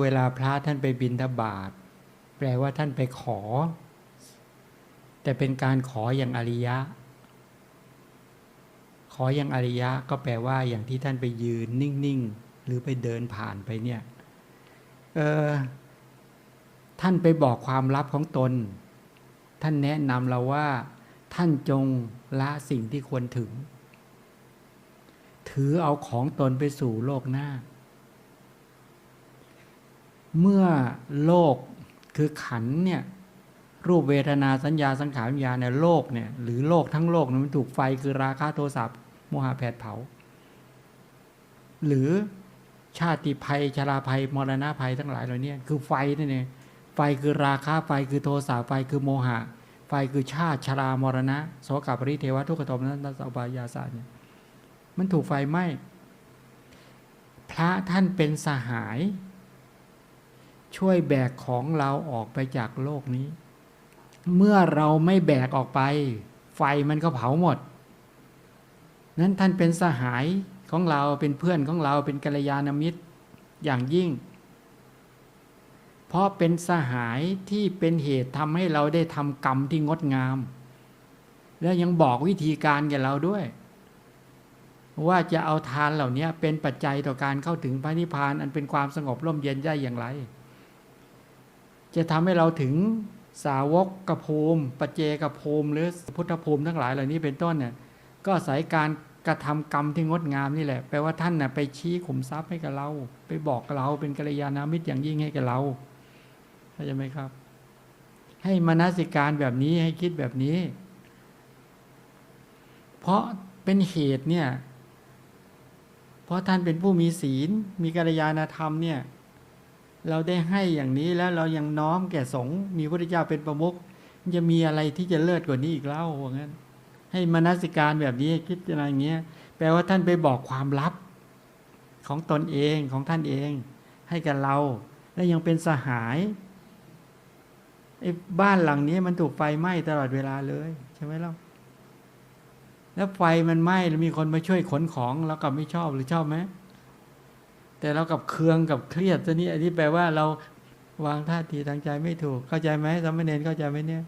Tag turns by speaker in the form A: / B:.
A: เวลาพระท่านไปบิณฑบาตแปลว่าท่านไปขอ แต่เป็นการขออย่างอริยะ ขออย่างอริยะก็แปลว่าอย่างที่ท่านไปยืนนิ่งๆ หรือไปเดินผ่านไปเนี่ยเออท่านไปบอกความลับของตน ท่านแนะนำเราว่า ท่านจงละสิ่งที่ควรถึง ถือเอาของตนไปสู่โลกหน้า เมื่อโลกคือขันเนี่ยรูปเวทนาสัญญาสังขารวิญญาณเนี่ยโลกเนี่ยหรือโลกทั้งโลกเนี่ยมันถูกไฟคือราคะโทสะโมหะแผดเผา หรือชาติภัยชราภัยมรณะภัยทั้งหลายเหล่านี้คือไฟนั่นเองไฟคือราคะไฟคือโทสะไฟคือโมหะ ไฟคือชาติชรามรณะโสกปริเทวะทุกขโทมนัสสะอุปายาสาเนี่ยมันถูกไฟไหม้พระท่านเป็นสหาย ช่วยแบกของเราออกไปจากโลกนี้ เมื่อเราไม่แบกออกไป ไฟมันก็เผาหมด นั้นท่านเป็นสหายของเราเป็นเพื่อนของเราเป็นกัลยาณมิตรอย่างยิ่ง เพราะเป็นสหายที่เป็นเหตุทำให้เราได้ทำกรรมที่งดงาม แล้วยังบอกวิธีการแก่เราด้วย ว่าจะเอาทานเหล่านี้เป็นปัจจัยต่อการเข้าถึงพระนิพพานอันเป็นความสงบร่มเย็นได้อย่างไร จะทำให้เราถึงสาวกกภูมิปัจเจกภูมิหรือพุทธภูมิทั้งหลายเหล่านี้เป็นต้นเนี่ยก็อาศัยการกระทำกรรมที่งดงามนี่แหละแปลว่าท่านน่ะไปชี้ขุมทรัพย์ให้กับเรา ไปบอกเราเป็นกัลยาณมิตรอย่างยิ่งให้กับเราเข้าใจไหมครับ ให้มนสิการแบบนี้ให้คิดแบบนี้ เพราะเป็นเหตุเนี่ย เพราะท่านเป็นผู้มีศีล มีกัลยาณธรรมเนี่ย เราได้ให้อย่างนี้แล้วเรายังน้อมแก่สงฆ์มีพระพุทธเจ้าเป็นประมุขจะมีอะไรที่จะเลิศกว่านี้อีกเล่าว่างั้น ให้มนสิการแบบนี้คิดอะไรอย่างเงี้ย แปลว่าท่านไปบอกความลับ ของตนเองของท่านเอง ให้กับเรา และยังเป็นสหายไอ้บ้านหลังนี้มันถูกไฟไหม้ตลอดเวลาเลยใช่ไหมล่ะแล้วไฟมันไหม้แล้วมีคนมาช่วยขนของเรากลับไม่ชอบหรือชอบไหม แต่เรากับเคืองกับเครียดซะนี่อันนี้แปลว่าเราวางท่าทีทางใจไม่ถูก เข้าใจไหมสามเณรเข้าใจไหมเนี่ย